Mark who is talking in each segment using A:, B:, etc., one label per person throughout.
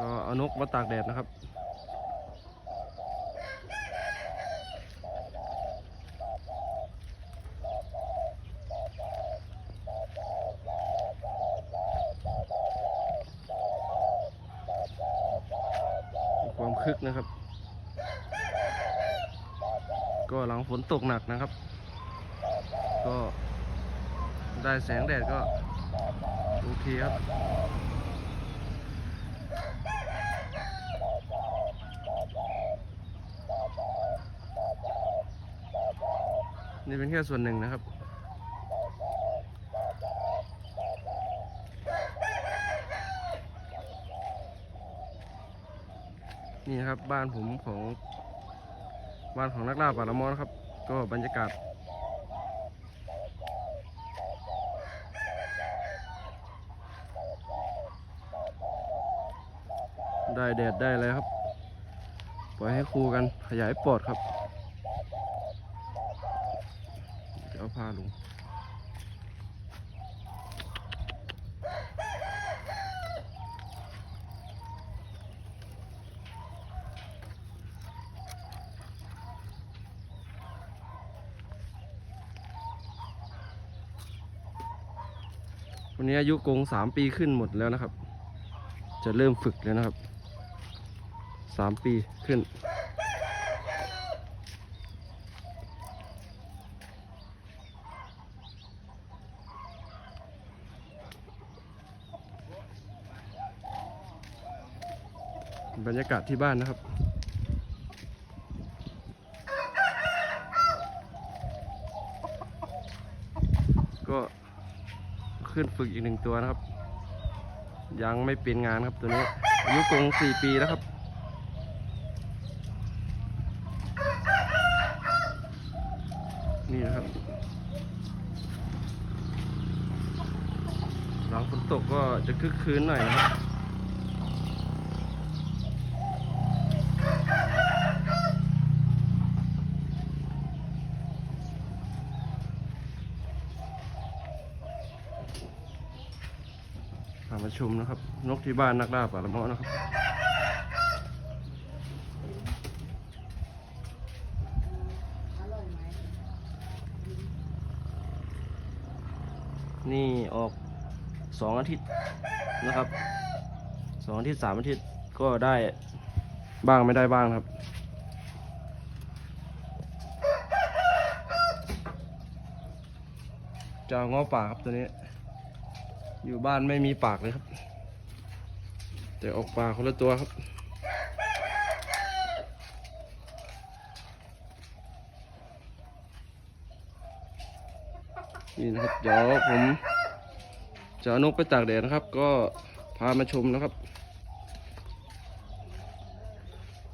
A: ก็เอานกมาตากแดดนะครับ ความคึกนะครับ ก็หลังฝนตกหนักนะครับ ก็ได้แสงแดดก็ โอเคครับ นี่เป็นแค่ส่วนหนึ่งนะครับนี่ครับบ้านผมของบ้านของนักล่าป่าละมอนครับ ก็บรรยากาศ ได้แดดได้เลยครับ ปล่อยให้ครูกันขยายปอดครับ เอาพาลงวันนี้อายุกงสามปีขึ้นหมดแล้วนะครับ จะเริ่มฝึกแล้วนะครับสามปีขึ้น บรรยากาศที่บ้านนะครับ ก็ขึ้นฝึกอีกหนึ่งตัวนะครับ ยังไม่เป็นงานครับตัวนี้อายุกงสี่ปีแล้วครับนี่นะครับ หลังฝนตกก็จะคึกคืนหน่อยนะครับ พามาชมนะครับ นกที่บ้านนักล่าป่าละเมาะนะครับ นี่ออกสองอาทิตย์นะครับสองอาทิตย์สามอาทิตย์ก็ได้บ้างไม่ได้บ้างครับจะเอาง้อป่าครับตัวนี้ อยู่บ้านไม่มีปากเลยครับ แต่ออกปากคนละตัวครับนี่นะครับเดี๋ยวผมจะเอานกไปตากแดดนะครับ ก็พามาชมนะครับ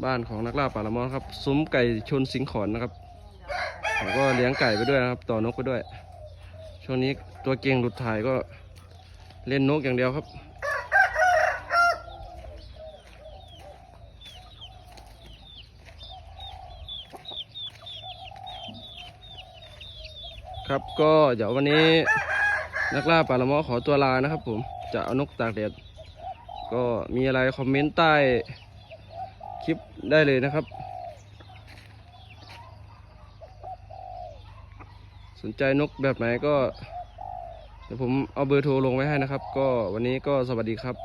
A: บ้านของนักล่าป่าละมอนครับซุ้มไก่ชนสิงขอนนะครับผมก็เลี้ยงไก่ไปด้วยนะครับ ต่อนกไปด้วย ช่วงนี้ตัวเก่งหลุดถ่ายก็ เล่นนกอย่างเดียวครับ ครับก็เดี๋ยววันนี้นักล่าป่าละมอขอตัวลานะครับผมจะเอานกตากแดดก็มีอะไรคอมเมนต์ใต้คลิปได้เลยนะครับ สนใจนกแบบไหนก็ เดี๋ยวผมเอาเบอร์โทรลงไว้ให้นะครับ ก็วันนี้ก็สวัสดีครับ